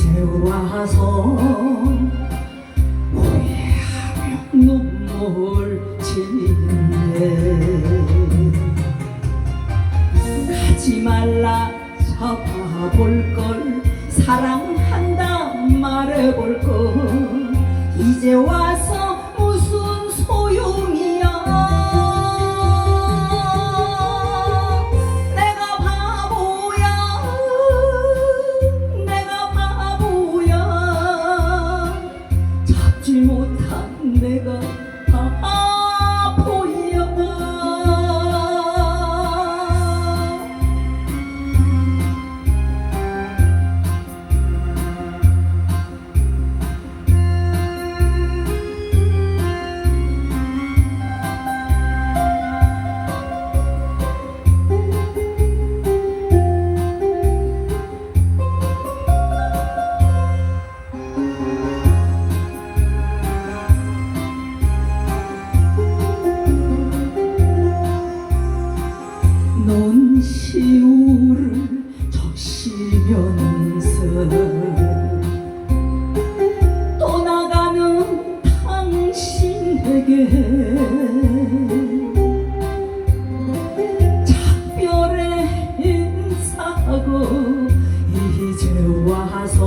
이제 와서 후회하며 눈물 짓네 가지 말라 잡아볼 걸 사랑한다 말해볼 걸 이제 와서 Everybody 시울을 적시면서 떠나가는 당신에게 작별에 인사하고 이제 와서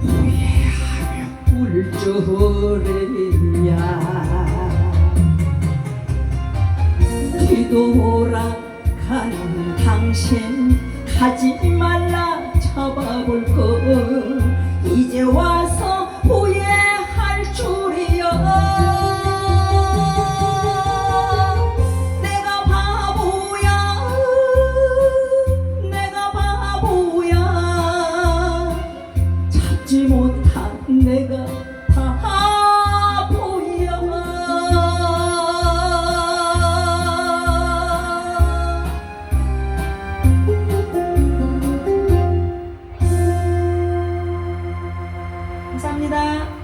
후회하며 울 줄이야 뒤돌아 가는 당신 가지 말라 잡아볼 걸 이제 와서 감사합니다.